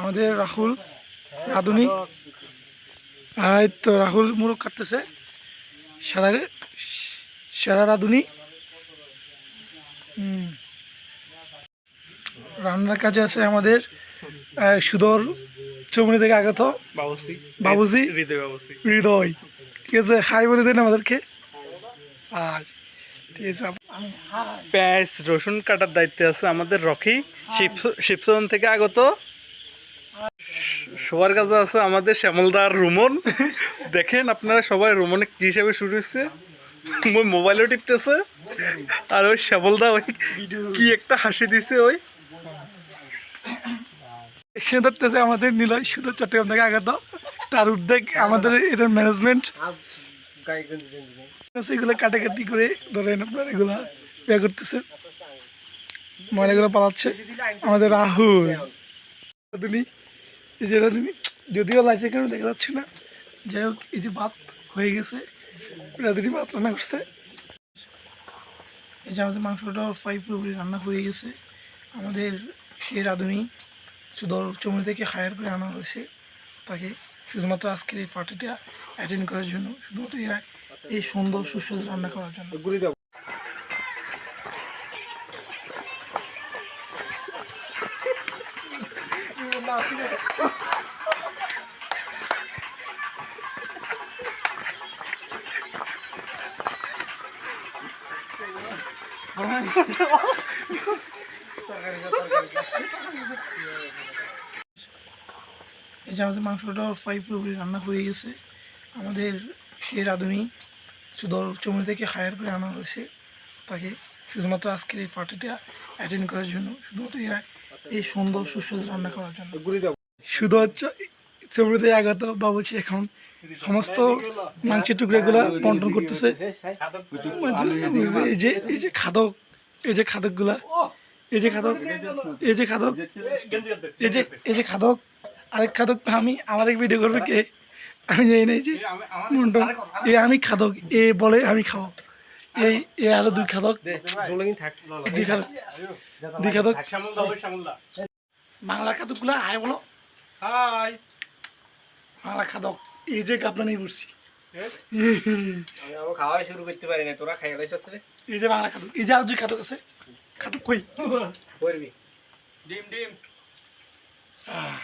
আমাদের রাহুল রাধুনি। এই তো রাহুল মুরগ কাটতেছে। সারা সারা রাধুনি। রান্নার কাজে আছে আমাদের সুদর চমনি থেকে আগত বাবুসি। বাবুজি হৃদয় বাবুসি। হৃদয়। ঠিক আছে হাই বলে দেন আমাদেরকে। আর ঠিক আছে পেঁয়াজ রসুন কাটার দায়িত্বে আছে আমাদের রকি। শিবস- শিবসদন থেকে আগত সবার কাছে আছে আমাদের শ্যামলদার রুমন। দেখেন আপনারা সবাই রুমনে কি হিসাবে শুরু হচ্ছে ওই মোবাইলও টিপতেছে। আর ওই শ্যামলদা ওই কি একটা হাসি দিছে ওই। আমাদের নিলয় সুদর চট্টগ্রাম থেকে আগত তার উদ্যোগ আমাদের এটার ম্যানেজমেন্ট এগুলো কাটাকাটি করে ধরেন আপনার এগুলা ইয়ে করতেছে। ময়লাগুলো পালাচ্ছে। আমাদের রাহুল। রাধুনি এই যে রাধুনি যদিও লাইচে কেন দেখা যাচ্ছে না, যাই হোক, এই যে ভাত হয়ে গেছে রাধুনি ভাত রান্না করছে। এই যে আমাদের মাংসটা ফাইভ পুরোপুরি রান্না হয়ে গেছে, আমাদের সেই রাধুনি সুদর চমড়ি থেকে হায়ার করে আনা হয়েছে, তাকে শুধুমাত্র আজকের এই পার্টিটা অ্যাটেন্ড করার জন্য, শুধুমাত্র এরা এই সুন্দর সুস্বাদু রান্না করার জন্য। এই যে আমাদের মাংসটা ফাইভ পুরোপুরি রান্না হয়ে গেছে। আমাদের সেই রাঁধুনি সুদর চমড়ি থেকে হায়ার করে আনা হয়েছে তাকে। শুধুমাত্র আজকের এই পার্টিটা অ্যাটেন্ড করার জন্য, শুধুমাত্র এই সুন্দর সুস্বাদু রান্না করার জন্য। শুধু হচ্ছে চমড়িতে আগত বাবুচি এখন সমস্ত মাংসের টুকরোগুলো বন্টন করতেছে। এই যে এই যে খাদক, এই যে খাদকগুলা, এই যে খাদক, এই যে খাদক, এই যে এই যে খাদক, আরেক খাদক তো আমি, আমার এক ভিডিও করবে কে? আমি জানি না এই যে মুন্ডন এ আমি খাদক, এ বলে আমি খাব। এই এ আরও দুই খাদক দুই খাদক দুই খাদক ওই শ্যামলদা। বাংলা খাদকগুলা আয় বলো। হাই। বাংলা খাদক এই যে গাবলা নিয়ে বসছি আমি খাওয়া শুরু করতে পারি না তোরা খাই এই যে বাংলা খাদক এই যে আর দুই খাদক আছে। খাদক কই? করবি। ডিম ডিম। আহ।